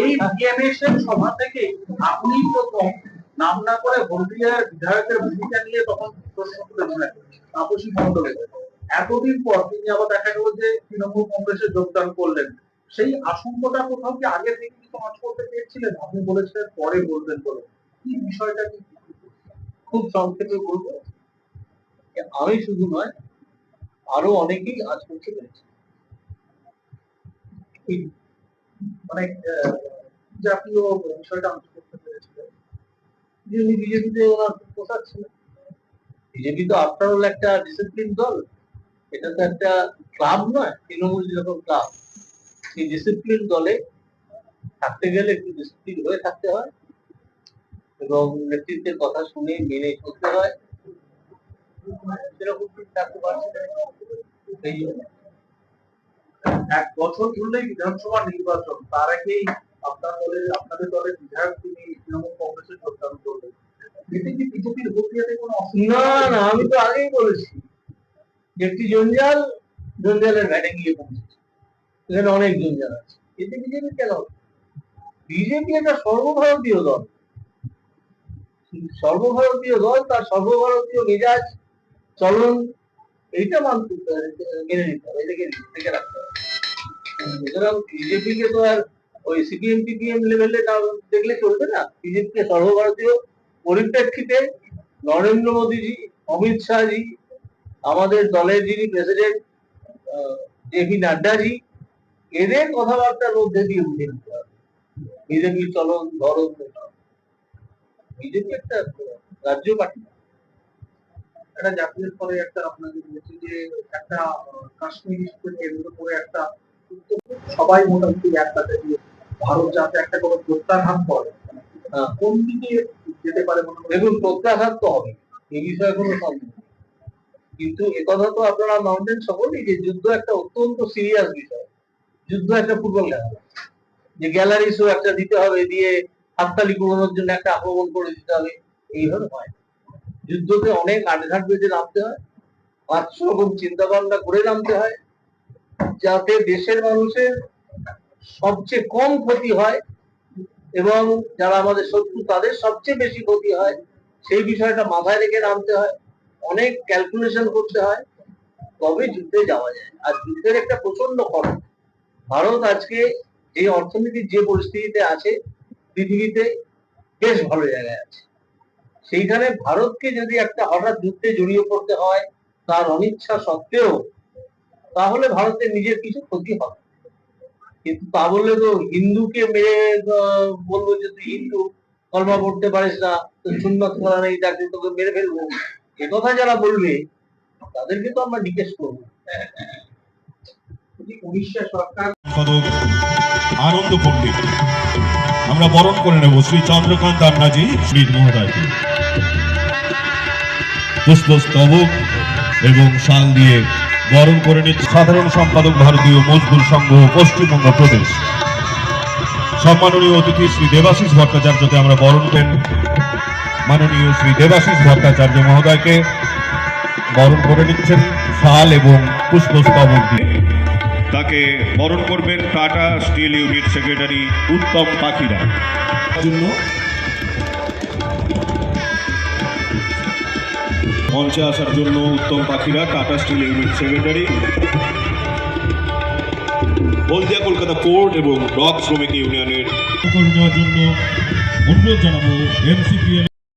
এই সভা থেকে আপনি প্রথম নাম না করে হলদিয়ার বিধায়কের ভূমিকা নিয়ে তখন প্রশ্ন তুলেছিলেন তাপসী এতদিন পর তিনি আবার দেখা গেল যে তৃণমূল কংগ্রেসে যোগদান করলেন। সেই আশঙ্কাটা কোথাও কি আগে থেকে কি সমাজ করতে চেয়েছিলেন আপনি বলেছিলেন পরে বলবেন বলে। কি বিষয়টা কি? খুব সংক্ষেপে বলব। আমি শুধু নয়, আরও অনেকেই আজ করতে পেরেছি মানে আহ, জাতীয় বিষয়টা আমি করতে বিজেপিতে ওনার পোশাক ছিল বিজেপি তো আফটার অল একটা ডিসিপ্লিন দল। এটা তো একটা ক্লাব নয় তৃণমূল যেরকম ক্লাব এই ডিসিপ্লিন দলে থাকতে গেলে একটু ডিসিপ্লিন হয়ে থাকতে হয়। এবং নেতৃত্বের কথা শুনে মেনে চলতে হয়। সেরকম ঠিক থাকতে পারছে। সেই জন্য এক বছর ধরলেই বিধানসভা নির্বাচন তার আগেই আপনার দলের আপনাদের দলের বিধায়ক তিনি তৃণমূল কংগ্রেসে যোগদান করবেন এতে কি বিজেপির ভোট কোনো অসুবিধা না না আমি তো আগেই বলেছি একটি জঞ্জাল জঞ্জালের ঘাটে গিয়ে পৌঁছেছে। এখানে অনেক জঞ্জাল আছে। এতে বিজেপি কেন? বিজেপি একটা সর্বভারতীয় দল। সর্বভারতীয় দল তার সর্বভারতীয় মেজাজ চলন এইটা মানতে মেনে নিতে হবে এটাকে রাখতে হবে। সুতরাং বিজেপিকে তো আর ওই সিপিএম টিপিএম লেভেলে দেখলে চলবে না। বিজেপিকে সর্বভারতীয় পরিপ্রেক্ষিতে নরেন্দ্র মোদীজি, অমিত শাহজি, আমাদের দলের যিনি প্রেসিডেন্ট জে পি নাড্ডাজি, এদের কথাবার্তার মধ্যে দিয়ে বুঝে নিতে হবে। বিজেপির চলন, ধরন বিজেপি একটা রাজ্য পার্টি। একটা জাতীয় স্তরে একটা আপনাকে বলছি যে একটা কাশ্মীর কেন্দ্র করে একটা সবাই মোটামুটি একসাথে দিয়ে ভারত যাতে একটা কোনো প্রত্যাঘাত করে। কোন দিকে যেতে পারে দেখুন, প্রত্যাঘাত তো হবে বিষয়ে কোনো সন্দেহ কিন্তু একথা তো আপনারা মাউন্টেন সকলেই যে যুদ্ধ একটা অত্যন্ত সিরিয়াস বিষয়। যুদ্ধ একটা ফুটবল খেলা। যে গ্যালারি শো একটা দিতে হবে, দিয়ে হাততালি কুড়ানোর জন্য একটা আক্রমণ করে দিতে হবে, এইভাবে হয় যুদ্ধতে অনেক আটঘাট বেঁধে নামতে হয় পাঁচশো রকম চিন্তা ভাবনা করে নামতে হয় যাতে দেশের মানুষের সবচেয়ে কম ক্ষতি হয় এবং যারা আমাদের শত্রু, তাদের সবচেয়ে বেশি ক্ষতি হয়। সেই বিষয়টা মাথায় রেখে নামতে হয়। অনেক ক্যালকুলেশন করতে হয়। তবে যুদ্ধে যাওয়া যায়। আর যুদ্ধের একটা প্রচণ্ড খরচ। ভারত আজকে যে অর্থনীতির যে পরিস্থিতিতে আছে, পৃথিবীতে বেশ ভালো জায়গায় আছে। সেইখানে ভারতকে যদি একটা হঠাৎ যুদ্ধে জড়িয়ে পড়তে হয়, তার অনিচ্ছা সত্ত্বেও তাহলে ভারতের নিজের কিছু ক্ষতি হবে। কিন্তু তা বললে তো হিন্দুকে মেরে বলব যে তুই হিন্দু, কলমা পড়তে পারিস না সুন্নত করা নেই তাকে তোকে মেরে ফেলব। এ কথা যারা বলবে, তাদেরকে তো আমরা জিজ্ঞেস করব। আনন্দ পণ্ডিত। আমরা বরণ করে নেব শ্রী চন্দ্রকান্ত আন্নাজি, শ্রী মহোদয়কে। পুষ্পস্তবক এবং শাল দিয়ে বরণ করে নিচ্ছে সাধারণ সম্পাদক ভারতীয় মজদুর সংঘ পশ্চিমবঙ্গ প্রদেশ। সম্মাননীয় অতিথি শ্রী দেবাশিস ভট্টাচার্যকে আমরা বরণ করেন মাননীয় শ্রী দেবাশিস ভট্টাচার্য মহোদয়কে বরণ করে নিচ্ছেন শাল এবং পুষ্পস্তবক দিয়ে। তাকে বরণ করবেন Tata steel unit secretary Uttam Pakhira. জন্য মঞ্চে আসার জন্য Uttam Pakhira, Tata steel unit secretary, Haldia Kolkata port এবং রক শ্রমিক ইউনিয়নের জন্য অনুরোধ জানাব এমসিপিএল